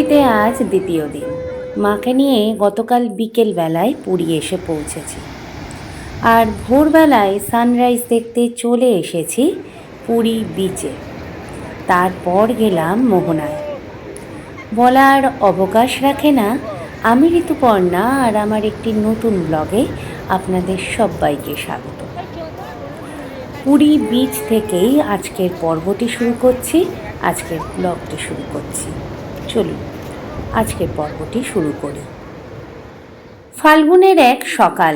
পুরীতে আজ দ্বিতীয় দিন। মাকে নিয়ে গতকাল বিকেল বেলায় পুরী এসে পৌঁছেছি। আর ভোরবেলায় সানরাইজ দেখতে চলে এসেছি পুরী বিচে তারপর গেলাম মোহনায়। বলার অবকাশ রাখে না, আমি ঋতুপর্ণা আর আমার একটি নতুন ব্লগে আপনাদের সবাইকে স্বাগত। পুরী বিচ থেকেই আজকের পর্বটি শুরু করছি, আজকের ব্লগটি শুরু করছি। চলুন, আজকের পর্বটি শুরু করি। ফাল্গুনের এক সকাল,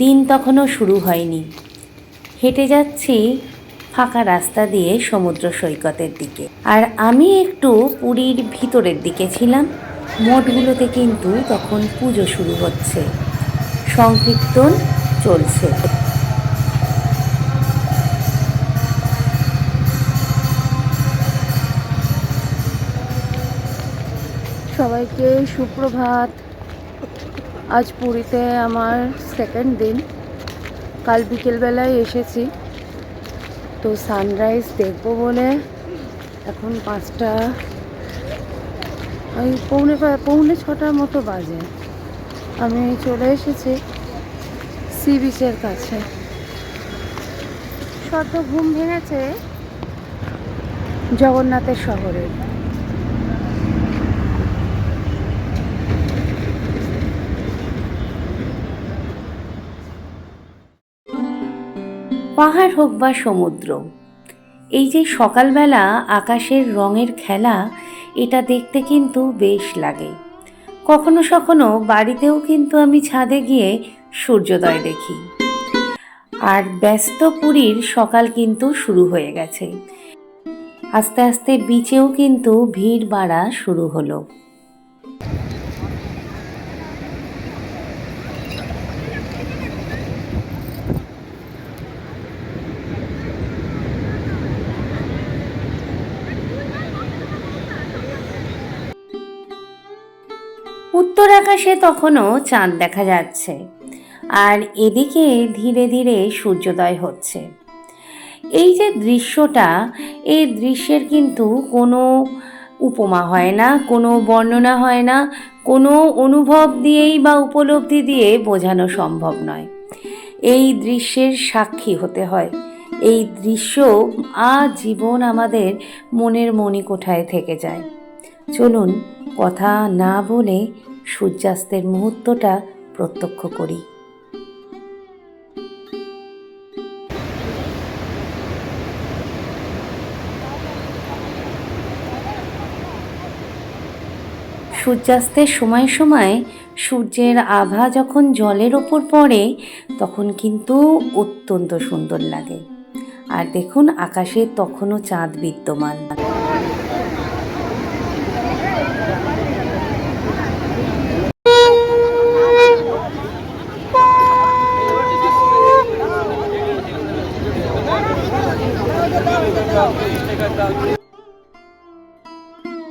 দিন তখনও শুরু হয়নি। হেঁটে যাচ্ছি ফাঁকা রাস্তা দিয়ে সমুদ্র সৈকতের দিকে। আর আমি একটু পুরীর ভিতরের দিকে ছিলাম, মঠগুলোতে কিন্তু তখন পুজো শুরু হচ্ছে, সংকীর্তন চলছে। সবাইকে সুপ্রভাত। আজ পুরীতে আমার সেকেন্ড দিন। কাল বিকেলবেলায় এসেছি। তো সানরাইজ দেখব বলে এখন পাঁচটা, ওই পৌনে পৌনে ছটার মতো বাজে। আমি চলে এসেছি সি বিচের কাছে। সদ্য ঘুম ভেঙেছে জগন্নাথের শহরে। পাহাড় হোক বা সমুদ্র, এই যে সকালবেলা আকাশের রঙের খেলা, এটা দেখতে কিন্তু বেশ লাগে। কখনো কখনো বাড়িতেও কিন্তু আমি ছাদে গিয়ে সূর্যোদয় দেখি। আর ব্যস্ত পুরীর সকাল কিন্তু শুরু হয়ে গেছে। আস্তে আস্তে বিচেও কিন্তু ভিড় বাড়া শুরু হলো। উত্তর আকাশে তখনও চাঁদ দেখা যাচ্ছে। আর এদিকে ধীরে ধীরে সূর্যোদয় হচ্ছে। এই যে দৃশ্যটা, এই দৃশ্যের কিন্তু কোনো উপমা হয় না, কোনো বর্ণনা হয় না, কোনো অনুভব দিয়েই বা উপলব্ধি দিয়ে বোঝানো সম্ভব নয়। এই দৃশ্যের সাক্ষী হতে হয়। এই দৃশ্য আজীবন আমাদের মনের মণিকোঠায় থেকে যায়। চলুন কথা না বলে সূর্যাস্তের মুহূর্তটা প্রত্যক্ষ করি। সূর্যাস্তের সময় সময় সূর্যের আভা যখন জলের ওপর পড়ে, তখন কিন্তু অত্যন্ত সুন্দর লাগে। আর দেখুন, আকাশে তখনও চাঁদ বিদ্যমান।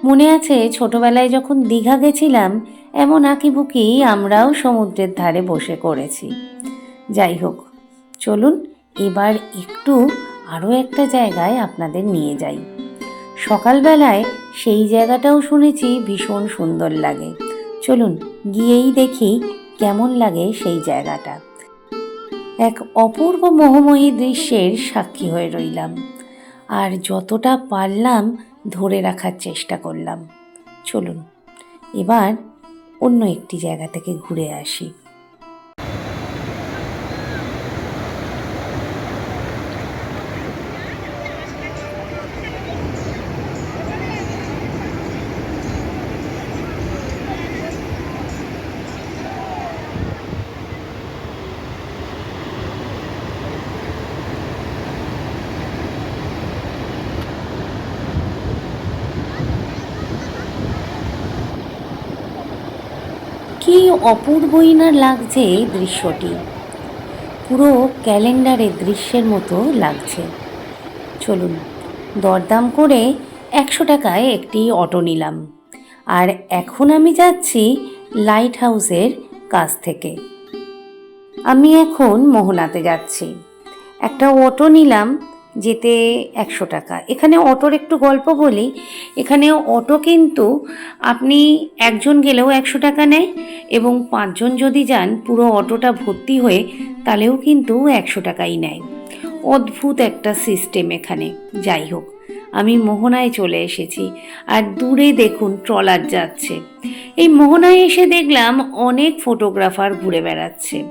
মনে আছে, ছোটবেলায় যখন দীঘা গেছিলাম, এমন আঁকিবুকি আমরাও সমুদ্রের ধারে বসে করেছি। যাই হোক, চলুন এবার একটু আরও একটা জায়গায় আপনাদের নিয়ে যাই। সকালবেলায় সেই জায়গাটাও শুনেছি ভীষণ সুন্দর লাগে। চলুন গিয়েই দেখি কেমন লাগে সেই জায়গাটা। এক অপূর্ব মোহময়ী দৃশ্যের সাক্ষী হয়ে রইলাম। আর যতটা পারলাম ধরে রাখার চেষ্টা করলাম। চলুন, এবার অন্য একটি জায়গা থেকে ঘুরে আসি। কি অপূর্বই না লাগছে এই দৃশ্যটি? পুরো ক্যালেন্ডারের দৃশ্যের মতো লাগছে। চলুন, দরদাম করে একশো টাকায় একটি অটো নিলাম। আর এখন আমি যাচ্ছি লাইট হাউসের কাছ থেকে। আমি এখন মোহনাতে যাচ্ছি। একটা অটো নিলাম যেতে একশো টাকা। এখানে অটোর একটু গল্প বলি। এখানে অটো কিন্তু আপনি একজন গেলেও একশো টাকা নেয় এবং পাঁচজন যদি যান পুরো অটোটা ভর্তি হয়ে তাহলেও কিন্তু একশো টাকাই নেয়। অদ্ভুত একটা সিস্টেম এখানে। যাই হোক, আমি মোহনায় চলে এসেছি। আর দূরে দেখুন ট্রলার যাচ্ছে। এই মোহনায় এসে দেখলাম অনেক ফটোগ্রাফার ঘুরে বেড়াচ্ছে।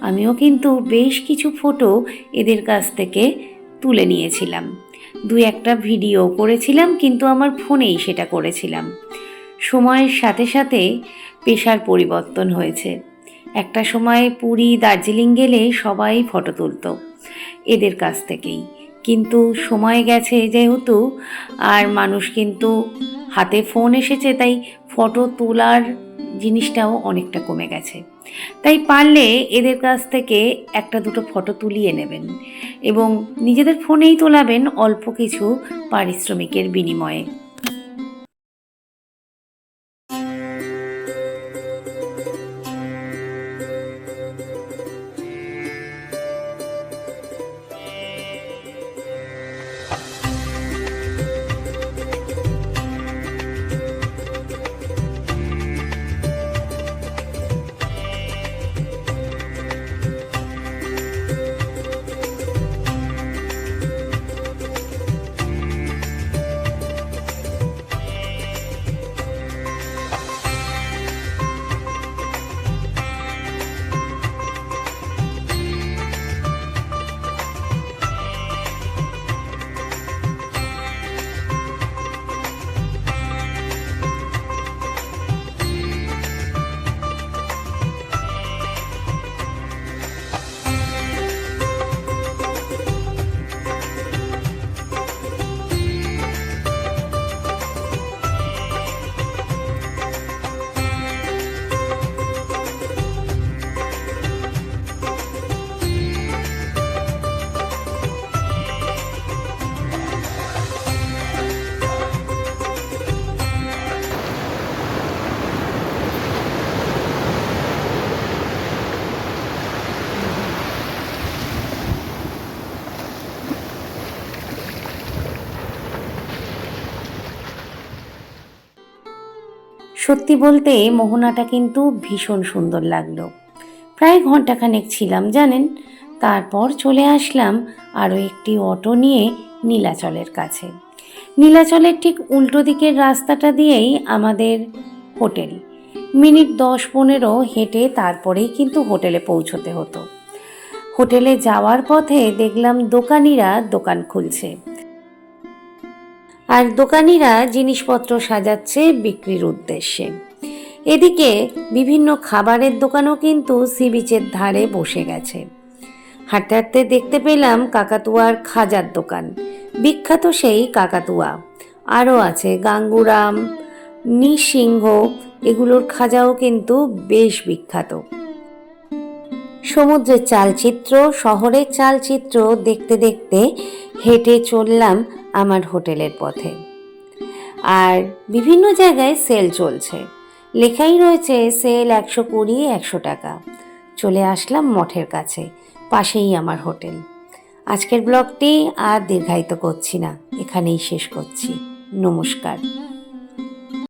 আমিও কিন্তু বেশ কিছু ফটো এদের কাছ থেকে তুলে নিয়েছিলাম। দু একটা ভিডিও করেছিলাম, কিন্তু আমার ফোনেই সেটা করেছিলাম। সময়ের সাথে সাথে পেশার পরিবর্তন হয়েছে। একটা সময় পুরী, দার্জিলিং গেলে সবাই ফটো তুলতো, এদের কাছ থেকেই। কিন্তু সময় গেছে যেহেতু, আর মানুষ কিন্তু হাতে ফোন এসেছে, তাই ফটো তোলার জিনিসটাও অনেকটা কমে গেছে। তাই পারলে এদের কাছ থেকে একটা দুটো ফটো তুলিয়ে নেবেন এবং নিজেদের ফোনেই তোলাবেন অল্প কিছু পারিশ্রমিকের বিনিময়ে। সত্যি বলতে মোহনাটা কিন্তু ভীষণ সুন্দর লাগল। প্রায় ঘন্টাখানেক ছিলাম, জানেন? তারপর চলে আসলাম আরও একটি অটো নিয়ে নীলাচলের কাছে। নীলাচলের ঠিক উল্টো দিকের রাস্তাটা দিয়েই আমাদের হোটেল। মিনিট দশ পনেরো হেঁটে তারপরেই কিন্তু হোটেলে পৌঁছতে হতো। হোটেলে যাওয়ার পথে দেখলাম দোকানিরা দোকান খুলছে। আর দোকানিরা জিনিসপত্র সাজাচ্ছে বিক্রির উদ্দেশ্যে। এদিকে বিভিন্ন খাবারের দোকানও কিন্তু সি বিচের ধারে বসে গেছে। হাঁটতে হাঁটতে দেখতে পেলাম কাকাতুয়ার খাজার দোকান। বিখ্যাত সেই কাকাতুয়া। আরও আছে গাঙ্গুরাম, নিসিংহ, এগুলোর খাজাও কিন্তু বেশ বিখ্যাত। সমুদ্রের চালচিত্র, শহরের চালচিত্র দেখতে দেখতে হেঁটে চললাম আমার হোটেলের পথে। আর বিভিন্ন জায়গায় সেল চলছে। লেখাই রয়েছে, সেল একশো কুড়ি, একশো টাকা। চলে আসলাম মঠের কাছে, পাশেই আমার হোটেল। আজকের ব্লগটি আর দীর্ঘায়িত করছি না, এখানেই শেষ করছি। নমস্কার।